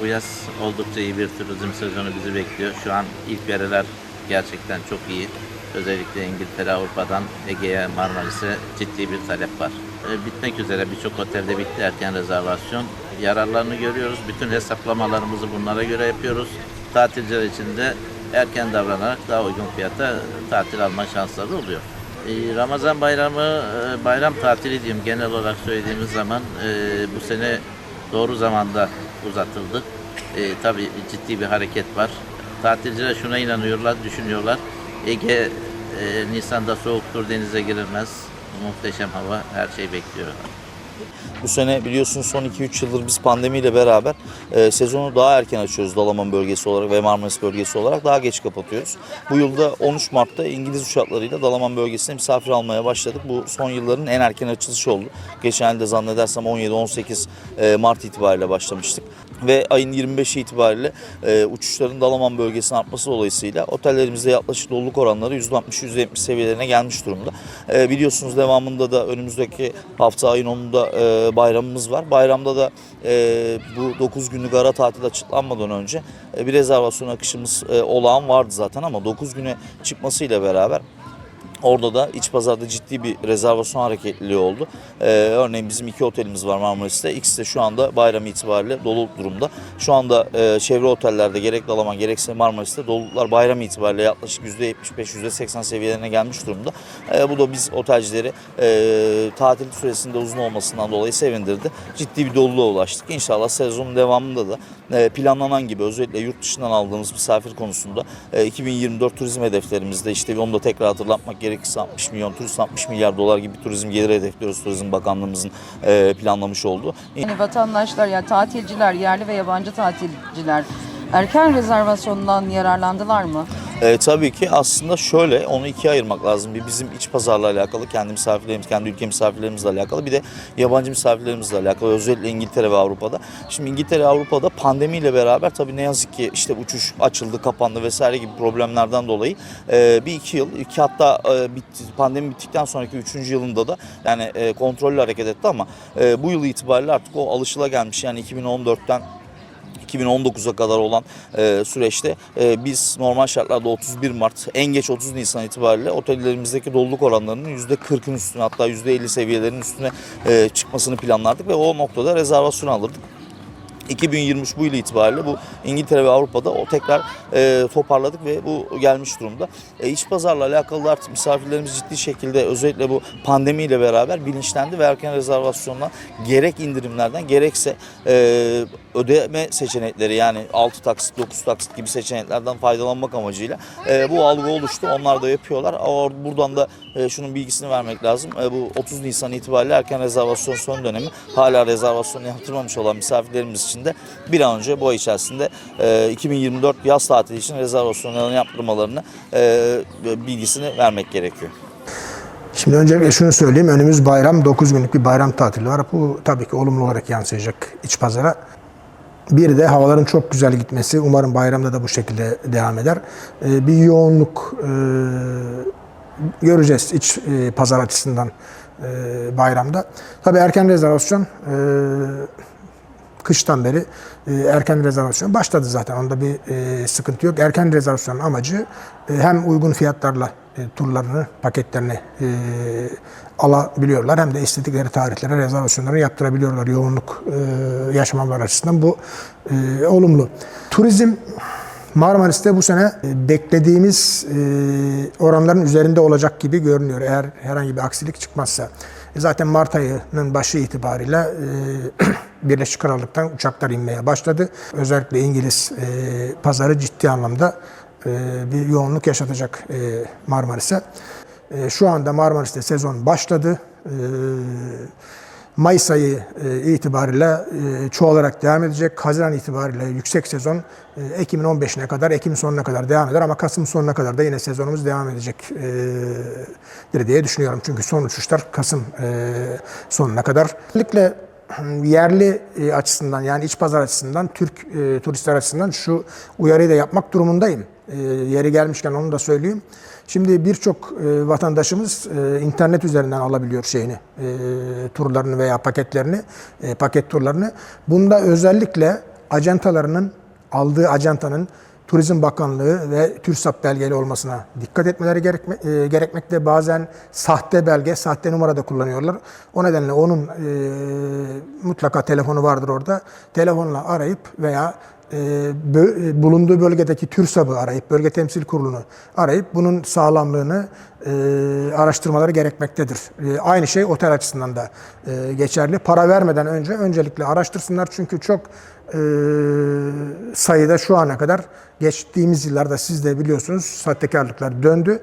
Bu yaz oldukça iyi bir turizm sezonu bizi bekliyor. Şu an ilk veriler gerçekten çok iyi. Özellikle İngiltere, Avrupa'dan Ege'ye, Marmaris'e ciddi bir talep var. E, bitmek üzere birçok otelde bitti erken rezervasyon. Yararlarını görüyoruz. Bütün hesaplamalarımızı bunlara göre yapıyoruz. Tatilciler için de erken davranarak daha uygun fiyata tatil alma şansları oluyor. E, Ramazan bayramı e, bayram tatili diyeyim genel olarak söylediğimiz zaman bu sene doğru zamanda uzatıldı. E, tabii ciddi bir hareket var. Tatilciler şuna inanıyorlar, düşünüyorlar. Ege e, Nisan'da soğuktur, denize girilmez. Muhteşem hava, her şey bekliyor. Bu sene biliyorsunuz son 2-3 yıldır biz pandemiyle beraber e, sezonu daha erken açıyoruz Dalaman bölgesi olarak ve Marmaris bölgesi olarak daha geç kapatıyoruz. Bu yılda 13 Mart'ta İngiliz uçaklarıyla Dalaman bölgesine misafir almaya başladık. Bu son yılların en erken açılışı oldu. Geçen yılda zannedersem 17-18 e, Mart itibariyle başlamıştık. Ve ayın 25 itibariyle e, uçuşların Dalaman bölgesine artması dolayısıyla otellerimizde yaklaşık doluluk oranları %60-%70 seviyelerine gelmiş durumda. E, biliyorsunuz devamında da önümüzdeki hafta ayın 10'unda e, bayramımız var. Bayramda da e, bu 9 günlük ara tatil açıklanmadan önce e, bir rezervasyon akışımız e, olağan vardı zaten ama 9 güne çıkmasıyla beraber Orada da iç pazarda ciddi bir rezervasyon hareketliliği oldu. Ee, örneğin bizim iki otelimiz var Marmaris'te. İkisi de şu anda bayram itibariyle dolu durumda. Şu anda e, çevre otellerde gerek Dalaman gerekse Marmaris'te doluluklar bayram itibariyle yaklaşık %75-%80 seviyelerine gelmiş durumda. E, bu da biz otelcileri e, tatil süresinde uzun olmasından dolayı sevindirdi. Ciddi bir doluluğa ulaştık. İnşallah sezonun devamında da e, planlanan gibi özellikle yurt dışından aldığımız misafir konusunda e, 2024 turizm hedeflerimizde işte onu da tekrar hatırlatmak gerekirse 60 milyon turist 60 milyar dolar gibi turizm geliri hedefliyoruz Turizm Bakanlığımızın e, planlamış olduğu. Yani vatandaşlar ya tatilciler, yerli ve yabancı tatilciler erken rezervasyondan yararlandılar mı? E, tabii ki aslında şöyle onu ikiye ayırmak lazım. Bir bizim iç pazarla alakalı, kendi misafirlerimiz, kendi ülke misafirlerimizle alakalı. Bir de yabancı misafirlerimizle alakalı. Özellikle İngiltere ve Avrupa'da. Şimdi İngiltere Avrupa'da pandemiyle beraber tabii ne yazık ki işte uçuş açıldı, kapandı vesaire gibi problemlerden dolayı e, bir iki yıl, iki hatta e, bitti, pandemi bittikten sonraki üçüncü yılında da yani e, kontrollü hareket etti ama e, bu yıl itibariyle artık o alışılagelmiş yani 2014'ten 2019'a kadar olan e, süreçte e, biz normal şartlarda 31 Mart en geç 30 Nisan itibariyle otellerimizdeki doluluk oranlarının %40'ın üstüne hatta %50 seviyelerinin üstüne e, çıkmasını planlardık ve o noktada rezervasyon alırdık. 2023 bu yıl itibariyle bu İngiltere ve Avrupa'da o tekrar e, toparladık ve bu gelmiş durumda. E, iç pazarla alakalı da artık misafirlerimiz ciddi şekilde özellikle bu pandemiyle beraber bilinçlendi ve erken rezervasyonla gerek indirimlerden gerekse e, ödeme seçenekleri yani 6 taksit 9 taksit gibi seçeneklerden faydalanmak amacıyla e, bu algı oluştu. Onlar da yapıyorlar. Ama buradan da e, şunun bilgisini vermek lazım. E, bu 30 Nisan itibariyle erken rezervasyon son dönemi hala rezervasyonu yaptırmamış olan misafirlerimiz için de bir an önce bu ay içerisinde e, 2024 yaz tatili için rezervasyonlarını yaptırmalarını e, bilgisini vermek gerekiyor. Şimdi öncelikle şunu söyleyeyim. Önümüz bayram. 9 günlük bir bayram tatili var. Bu tabii ki olumlu olarak yansıyacak iç pazara. Bir de havaların çok güzel gitmesi. Umarım bayramda da bu şekilde devam eder. Ee, Bir yoğunluk e, göreceğiz iç e, pazar açısından e, bayramda. Tabii erken rezervasyon e, kıştan beri e, erken rezervasyon başladı zaten. Onda bir sıkıntı yok. Erken rezervasyonun amacı hem uygun fiyatlarla turlarını, paketlerini e, alabiliyorlar hem de istedikleri tarihlere rezervasyonları yaptırabiliyorlar yoğunluk e, yaşamalar açısından. Bu e, olumlu. Turizm Marmaris'te bu sene e, beklediğimiz e, oranların üzerinde olacak gibi görünüyor eğer herhangi bir aksilik çıkmazsa. E, Zaten Mart ayının başı itibariyle e, Birleşik Krallık'tan uçaklar inmeye başladı. Özellikle İngiliz e, pazarı ciddi anlamda e, bir yoğunluk yaşatacak e, Marmaris'e. E, Şu anda Marmaris'te sezon başladı. E, Mayıs ayı e, itibariyle e, çoğalarak devam edecek. Haziran itibariyle yüksek sezon e, Ekim'in 15'ine kadar, Ekim sonuna kadar devam eder ama Kasım sonuna kadar da yine sezonumuz devam edecek e, diye düşünüyorum. Çünkü son uçuşlar Kasım e, sonuna kadar. Özellikle yerli e, açısından yani iç pazar açısından, Türk e, turistler açısından şu uyarıyı da yapmak durumundayım. E, yeri gelmişken onu da söyleyeyim. Şimdi birçok e, vatandaşımız e, internet üzerinden alabiliyor şeyini, e, turlarını veya paketlerini, paket turlarını. Bunda özellikle ajantalarının aldığı ajantanın Turizm Bakanlığı ve TÜRSAP belgeli olmasına dikkat etmeleri gerekme, e, gerekmekte. Bazen sahte belge, sahte numara da kullanıyorlar. O nedenle onun e, mutlaka telefonu vardır orada. Telefonla arayıp veya bulunduğu bölgedeki TÜRSAP'ı arayıp, bölge temsil kurulunu arayıp bunun sağlamlığını e, araştırmaları gerekmektedir. E, aynı şey otel açısından da e, geçerli. Para vermeden önce öncelikle araştırsınlar çünkü çok e, sayıda şu ana kadar geçtiğimiz yıllarda siz de biliyorsunuz sahtekarlıklar döndü.